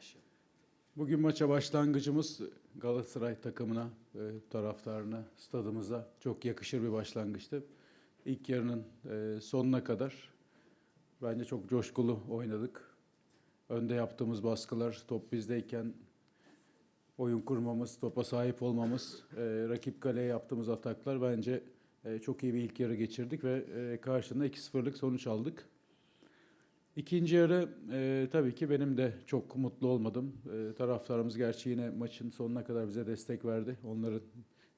başlayalım. Bugün maça başlangıcımız Galatasaray takımına, taraftarına, stadımıza çok yakışır bir başlangıçtı. İlk yarının e, sonuna kadar bence çok coşkulu oynadık. Önde yaptığımız baskılar, top bizdeyken oyun kurmamız, topa sahip olmamız, e, rakip kaleye yaptığımız ataklar bence e, çok iyi bir ilk yarı geçirdik ve e, karşında 2-0'lık sonuç aldık. İkinci yarı e, tabii ki benim de çok mutlu olmadım. E, taraftarımız gerçi yine maçın sonuna kadar bize destek verdi. Onların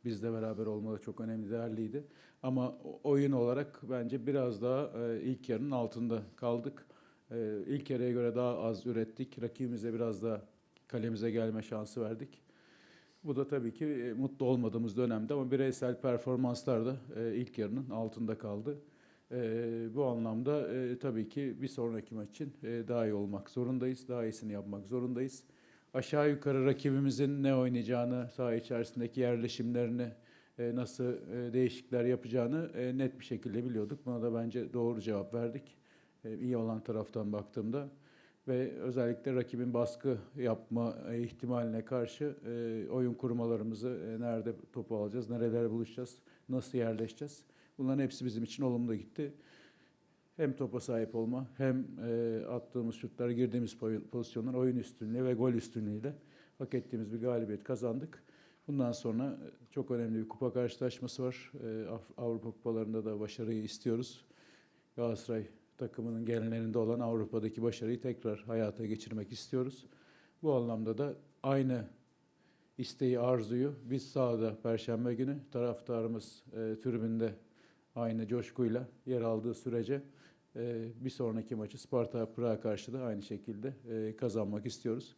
bizle beraber olmaları çok önemli, değerliydi. Ama oyun olarak bence biraz daha e, ilk yarının altında kaldık. E, ilk yarıya göre daha az ürettik. Rakibimize biraz daha kalemize gelme şansı verdik. Bu da tabii ki e, mutlu olmadığımız dönemde ama bireysel performanslar da e, ilk yarının altında kaldı. Ee, bu anlamda e, tabii ki bir sonraki maç için e, daha iyi olmak zorundayız. Daha iyisini yapmak zorundayız. Aşağı yukarı rakibimizin ne oynayacağını, saha içerisindeki yerleşimlerini, e, nasıl e, değişiklikler yapacağını net bir şekilde biliyorduk. Buna da bence doğru cevap verdik. E, iyi olan taraftan baktığımda ve özellikle rakibin baskı yapma ihtimaline karşı oyun kurmalarımızı nerede topu alacağız, nerelere buluşacağız, nasıl yerleşeceğiz. Bunların hepsi bizim için olumlu gitti. Hem topa sahip olma hem e, attığımız şutlar, girdiğimiz pozisyonlar oyun üstünlüğü ve gol üstünlüğüyle hak ettiğimiz bir galibiyet kazandık. Bundan sonra e, çok önemli bir kupa karşılaşması var. E, Avrupa kupalarında da başarıyı istiyoruz. Galatasaray takımının geleneğinde olan Avrupa'daki başarıyı tekrar hayata geçirmek istiyoruz. Bu anlamda da aynı isteği, arzuyu biz sahada Perşembe günü taraftarımız e, tribünde aynı coşkuyla yer aldığı sürece e, bir sonraki maçı Sparta Prag'a karşı da aynı şekilde e, kazanmak istiyoruz.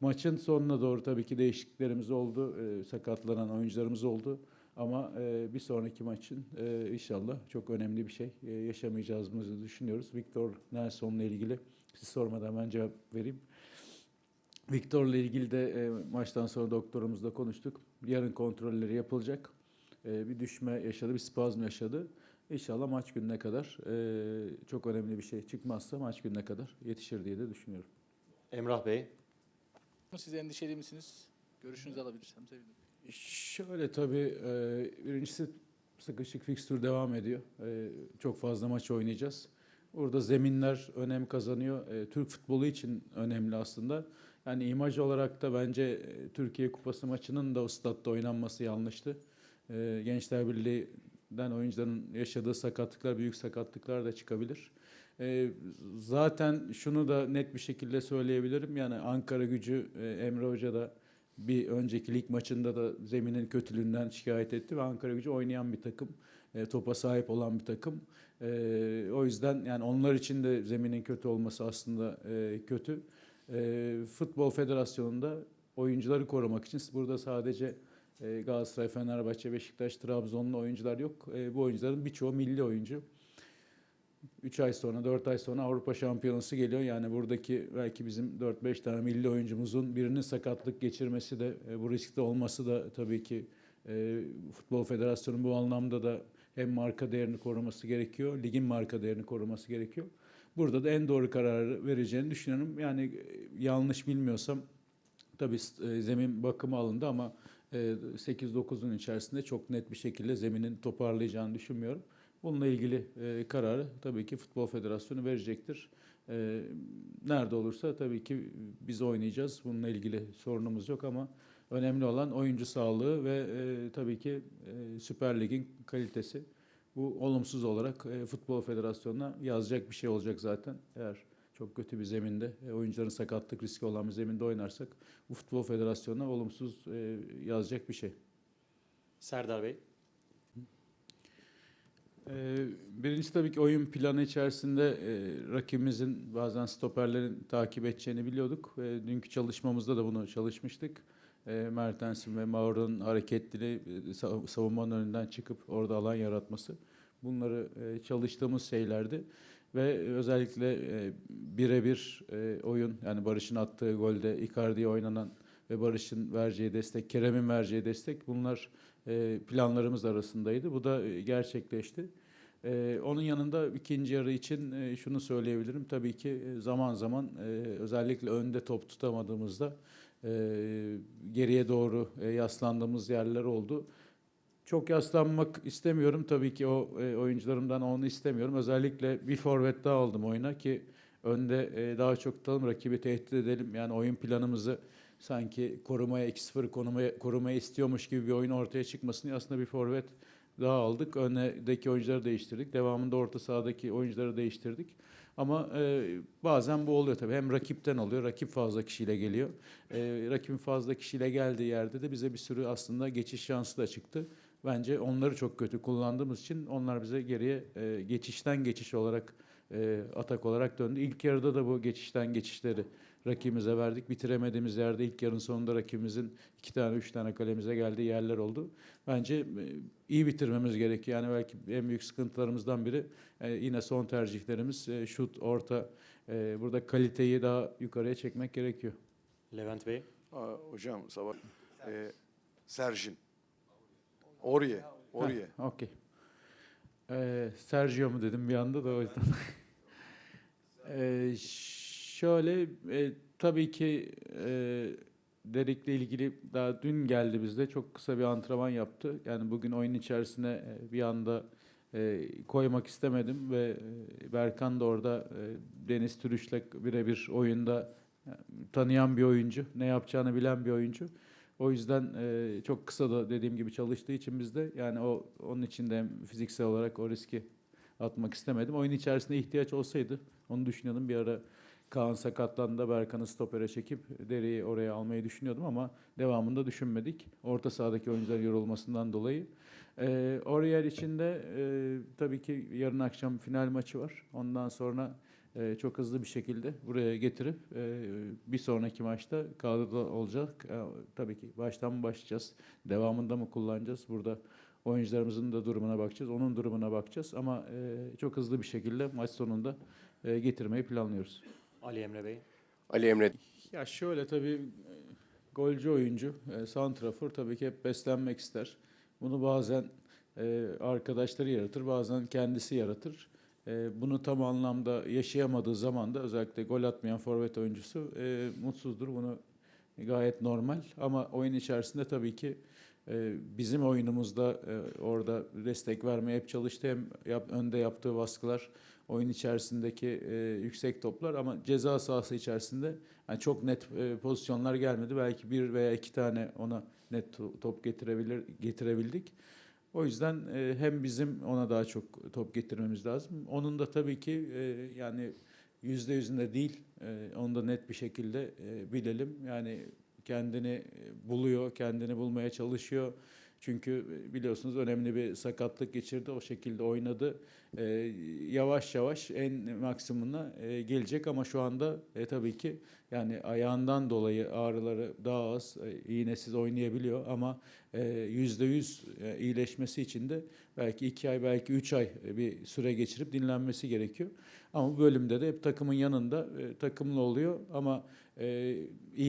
Maçın sonuna doğru tabii ki değişikliklerimiz oldu, e, sakatlanan oyuncularımız oldu. Ama bir sonraki maçın inşallah çok önemli bir şey yaşamayacağımızı düşünüyoruz. Victor Nelson'la ilgili siz sormadan ben cevap vereyim. Victor'la ilgili de maçtan sonra doktorumuzla konuştuk. Yarın kontrolleri yapılacak. E, bir düşme yaşadı, bir spazm yaşadı. İnşallah maç gününe kadar e, çok önemli bir şey çıkmazsa maç gününe kadar yetişir diye de düşünüyorum. Emrah Bey, Siz endişeli misiniz? Görüşünüzü alabilirsem sevinirim. Şöyle tabii e, birincisi sıkışık fikstür devam ediyor. E, çok fazla maç oynayacağız. Orada zeminler önem kazanıyor. E, Türk futbolu için önemli aslında. Yani imaj olarak da bence e, Türkiye Kupası maçının da o statta oynanması yanlıştı. E, Gençler Birliği'den oyuncuların yaşadığı sakatlıklar, büyük sakatlıklar da çıkabilir. E, zaten şunu da net bir şekilde söyleyebilirim. Yani Ankara gücü e, Emre Hoca da bir önceki lig maçında da zeminin kötülüğünden şikayet etti ve Ankara gücü oynayan bir takım, e, topa sahip olan bir takım. E, o yüzden yani onlar için de zeminin kötü olması aslında e, kötü. E, Futbol Federasyonu'nda oyuncuları korumak için burada sadece e, Galatasaray, Fenerbahçe, Beşiktaş, Trabzonlu oyuncular yok. E, bu oyuncuların birçoğu milli oyuncu. 3 ay sonra, 4 ay sonra Avrupa Şampiyonası geliyor. Yani buradaki belki bizim 4-5 tane milli oyuncumuzun birinin sakatlık geçirmesi de e, bu riskte olması da tabii ki e, Futbol Federasyonu bu anlamda da hem marka değerini koruması gerekiyor, ligin marka değerini koruması gerekiyor. Burada da en doğru kararı vereceğini düşünüyorum. Yani e, yanlış bilmiyorsam tabii zemin bakımı alındı ama 8-9'un içerisinde çok net bir şekilde zeminin toparlayacağını düşünmüyorum. Bununla ilgili e, kararı tabii ki Futbol Federasyonu verecektir. E, nerede olursa tabii ki biz oynayacağız. Bununla ilgili sorunumuz yok ama önemli olan oyuncu sağlığı ve e, tabii ki e, Süper Lig'in kalitesi. Bu olumsuz olarak e, Futbol Federasyonu'na yazacak bir şey olacak zaten. Eğer çok kötü bir zeminde, e, oyuncuların sakatlık riski olan bir zeminde oynarsak bu Futbol Federasyonu'na olumsuz e, yazacak bir şey. Serdar Bey, Ee, Birincisi tabii ki oyun planı içerisinde e, rakibimizin bazen stoperlerin takip edeceğini biliyorduk. Ve dünkü çalışmamızda da bunu çalışmıştık. E, Mertens'in ve Mauro'nun hareketliliği, e, sa- savunmanın önünden çıkıp orada alan yaratması. Bunları e, çalıştığımız şeylerdi. Ve özellikle e, birebir e, oyun, yani Barış'ın attığı golde Icardi'ye oynanan ve Barış'ın vereceği destek, Kerem'in vereceği destek bunlar e, planlarımız arasındaydı. Bu da e, gerçekleşti. Ee, onun yanında ikinci yarı için e, şunu söyleyebilirim. Tabii ki e, zaman zaman e, özellikle önde top tutamadığımızda e, geriye doğru e, yaslandığımız yerler oldu. Çok yaslanmak istemiyorum. Tabii ki o e, oyuncularımdan onu istemiyorum. Özellikle bir forvet daha aldım oyuna ki önde e, daha çok tutalım, rakibi tehdit edelim. Yani oyun planımızı sanki korumaya 2-0 korumaya, korumaya istiyormuş gibi bir oyun ortaya çıkmasın diye aslında bir forvet daha aldık. Öndeki oyuncuları değiştirdik. Devamında orta sahadaki oyuncuları değiştirdik. Ama e, bazen bu oluyor tabii. Hem rakipten oluyor. Rakip fazla kişiyle geliyor. E, rakibin fazla kişiyle geldiği yerde de bize bir sürü aslında geçiş şansı da çıktı. Bence onları çok kötü kullandığımız için onlar bize geriye e, geçişten geçiş olarak e, atak olarak döndü. İlk yarıda da bu geçişten geçişleri rakibimize verdik. Bitiremediğimiz yerde ilk yarının sonunda rakibimizin iki tane, üç tane kalemize geldiği yerler oldu. Bence e, iyi bitirmemiz gerekiyor. Yani belki en büyük sıkıntılarımızdan biri e, yine son tercihlerimiz e, şut, orta. E, burada kaliteyi daha yukarıya çekmek gerekiyor. Levent Bey, Aa, hocam sabah ee, Serjin. Orye. Orye. Ha, Okey. Ee, Sergio mu dedim bir anda da o yüzden. Ee, şöyle e, tabii ki e, Derik'le ilgili daha dün geldi bizde çok kısa bir antrenman yaptı. Yani bugün oyun içerisine e, bir anda e, koymak istemedim ve e, Berkan da orada e, Deniz Türüş'le birebir oyunda e, tanıyan bir oyuncu, ne yapacağını bilen bir oyuncu. O yüzden e, çok kısa da dediğim gibi çalıştığı için biz de yani o onun için de fiziksel olarak o riski atmak istemedim. Oyun içerisinde ihtiyaç olsaydı onu düşünüyordum. Bir ara Kaan sakatlandı Berkan'ı stopere çekip Deri'yi oraya almayı düşünüyordum ama devamında düşünmedik. Orta sahadaki oyuncular yorulmasından dolayı. E, oraya içinde e, tabii ki yarın akşam final maçı var. Ondan sonra e, çok hızlı bir şekilde buraya getirip e, bir sonraki maçta kadroda olacak. E, tabii ki baştan mı başlayacağız, devamında mı kullanacağız? Burada oyuncularımızın da durumuna bakacağız, onun durumuna bakacağız. Ama e, çok hızlı bir şekilde maç sonunda e, getirmeyi planlıyoruz. Ali Emre Bey, Ali Emre. Ya şöyle tabii e, golcü oyuncu, e, santrafor tabii ki hep beslenmek ister. Bunu bazen e, arkadaşları yaratır, bazen kendisi yaratır. E, bunu tam anlamda yaşayamadığı zaman da özellikle gol atmayan forvet oyuncusu e, mutsuzdur. Bunu gayet normal ama oyun içerisinde tabii ki e, bizim oyunumuzda e, orada destek vermeye hep çalıştı. Hem yap, önde yaptığı baskılar, oyun içerisindeki e, yüksek toplar ama ceza sahası içerisinde yani çok net e, pozisyonlar gelmedi. Belki bir veya iki tane ona net to- top getirebilir getirebildik. O yüzden e, hem bizim ona daha çok top getirmemiz lazım. Onun da tabii ki e, yani yüzde yüzünde değil. E, onu da net bir şekilde e, bilelim. Yani kendini e, buluyor, kendini bulmaya çalışıyor. Çünkü e, biliyorsunuz önemli bir sakatlık geçirdi. O şekilde oynadı. E, yavaş yavaş en maksimumuna e, gelecek ama şu anda e, tabii ki yani ayağından dolayı ağrıları daha az, e, iğnesiz oynayabiliyor ama e, yüzde yüz e, iyileşmesi için de belki iki ay, belki üç ay bir süre geçirip dinlenmesi gerekiyor. Ama bu bölümde de hep takımın yanında e, takımlı oluyor ama e, iyi